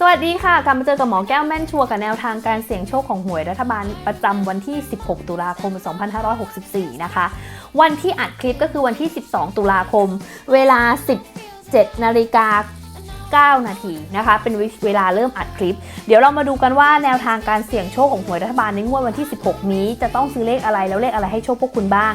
สวัสดีค่ะ กลับมาเจอกับหมอแก้วแม่นชัวกับแนวทางการเสี่ยงโชคของหวยรัฐบาลประจำวันที่ 16 ตุลาคม 2564 นะคะ วันที่อัดคลิปก็คือวันที่ 12 ตุลาคม เวลา 17 นาฬิกา9 นาทีนะคะ เป็นเวลาเริ่มอัดคลิป เดี๋ยวเรามาดูกันว่าแนวทางการเสี่ยงโชคของหวยรัฐบาลในงวดวันที่ 16 นี้ จะต้องซื้อเลขอะไรแล้วเลขอะไรให้โชคพวกคุณบ้าง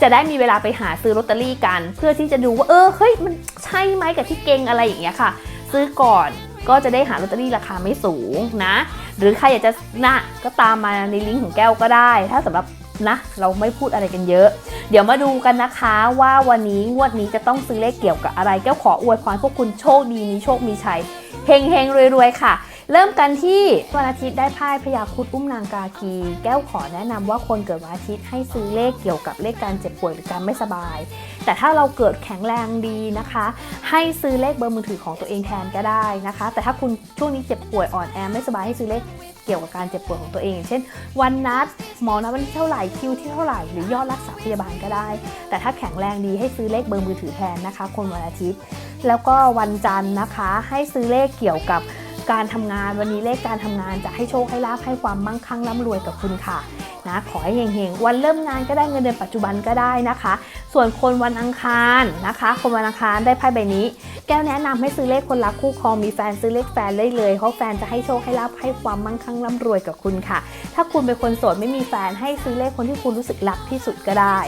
จะได้มีเวลาไปหาซื้อลอตเตอรี่กัน เพื่อที่จะดูว่าเออเฮ้ยมันใช่ไหมกับที่เก่งอะไรอย่างเงี้ยค่ะ ซื้อก่อน ก็จะได้หาลอตเตอรี่ราคาไม่สูงนะ หรือใครอยากจะนะก็ตามมาในลิงก์ของแก้วก็ได้ ถ้าสำหรับนะเราไม่พูดอะไรกันเยอะ เดี๋ยวมาดูกันนะคะว่าวันนี้งวดนี้จะต้องซื้อเลขเกี่ยวกับอะไร แก้วขออวยพรพวกคุณโชคดีมีโชคมีชัยเฮงเฮงรวยๆค่ะ เริ่มกันที่วันอาทิตย์ได้ไพ่พยาคุดอุ้มนางกาคีแก้วขอแนะนำว่าคนเกิดวันอาทิตย์ให้ซื้อเลขเกี่ยวกับเลขการเจ็บป่วยหรือการไม่สบาย แต่ถ้าเราเกิดแข็งแรงดีนะคะ ให้ซื้อเลขเบอร์มือถือของตัวเองแทนก็ได้นะคะ แต่ถ้าคุณช่วงนี้เจ็บป่วยอ่อนแอไม่สบายให้ซื้อเลขเกี่ยวกับการเจ็บป่วยของตัวเองอย่างเช่น วันนัดหมอนัดวันที่เท่าไหร่คิวที่เท่าไหร่หรือยอดรักษาพยาบาลก็ได้ แต่ถ้าแข็งแรงดีให้ซื้อเลขเบอร์มือถือแทนนะคะ คนวันอาทิตย์ แล้วก็วันจันทร์นะคะ ให้ซื้อเลขเกี่ยวกับ การทำงานวันนี้เลขการทำงานจะให้โชคให้ลาภให้ความมั่งคั่งร่ำรวยกับคุณค่ะนะขอให้เฮงๆวันเริ่มงานก็ได้เงินเดือนปัจจุบันก็ได้นะคะ ส่วนคนวันอังคารนะคะ คนวันอังคารได้ไพ่ใบนี้ แก้วแนะนำให้ซื้อเลขคนรักคู่ครองมีแฟนซื้อเลขแฟนได้เลยเพราะแฟนจะให้โชคให้ลาภให้ความมั่งคั่งร่ำรวยกับคุณค่ะ ถ้าคุณเป็นคนโสดไม่มีแฟนให้ซื้อเลขคนที่คุณรู้สึกรักที่สุดก็ได้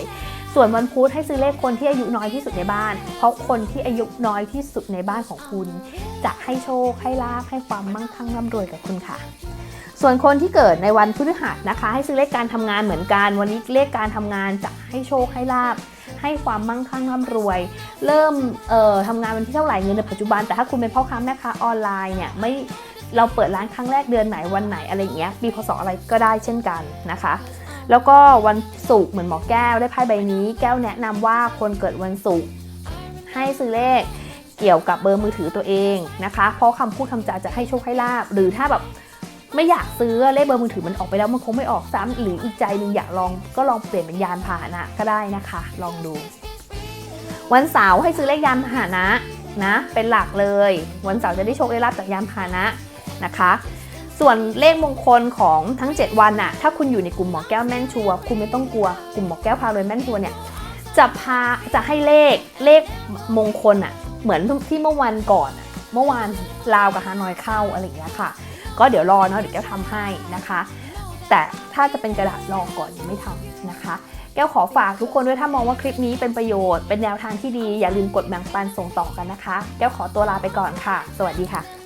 ส่วนวันพุธให้ซื้อเลขคนที่อายุน้อยที่สุดในบ้าน เพราะคนที่อายุน้อยที่สุดในบ้านของคุณ จะให้โชคให้ลาภให้ความมั่งคั่งร่ำรวยกับคุณค่ะ ส่วนคนที่เกิดในวันพฤหัสนะคะ ให้ซื้อเลขการทำงานเหมือนกัน วันนี้เลขการทำงานจะให้โชคให้ลาภให้ความมั่งคั่งร่ำรวย เริ่มเอ่อทำงานวันที่เท่าไหร่เงินในปัจจุบัน แต่ถ้าคุณเป็นพ่อค้าแม่ค้าออนไลน์เนี่ยไม่เราเปิดร้านครั้งแรกเดือนไหนวันไหนอะไรอย่างเงี้ยปีพศอะไรก็ได้เช่นกันนะคะ แล้วก็วันศุกร์เหมือนหมอแก้วได้ไพ่ใบนี้ แก้วแนะนำว่าคนเกิดวันศุกร์ให้ซื้อเลขเกี่ยวกับเบอร์มือถือตัวเองนะคะ เพราะคำพูดคำจาจะให้โชคให้ลาบหรือถ้าแบบไม่อยากซื้อเลขเบอร์มือถือมันออกไปแล้วมันคงไม่ออกซ้ำหรืออีกใจหนึ่งอยากลองก็ลองเปลี่ยนเป็นยานพาหนะก็ได้นะคะ ลองดู วันเสาร์ให้ซื้อเลขยานพาหนะนะ เป็นหลักเลย วันเสาร์จะได้โชคได้ลาบจากยานพาหนะนะคะ ส่วนเลขมงคลของทั้ง 7 วันน่ะถ้าคุณอยู่ในกลุ่มหมอแก้วแม่นชัวคุณไม่ต้องกลัวกลุ่มหมอแก้วพารวยแม่นชัวเนี่ยจะพาจะให้เลขเลขมงคลอะเหมือนที่เมื่อวันก่อน เมื่อวานลาวกับฮานอยเข้าอะไรอย่างเงี้ยค่ะ ก็เดี๋ยวรอเนาะเดี๋ยวแก้วทำให้นะคะ แต่ถ้าจะเป็นกระดาษรองก่อนยังไม่ทำนะคะ แก้วขอฝากทุกคนด้วยถ้ามองว่าคลิปนี้เป็นประโยชน์เป็นแนวทางที่ดีอย่าลืมกดแบ่งปันส่งต่อกันนะคะ แก้วขอตัวลาไปก่อนค่ะ สวัสดีค่ะ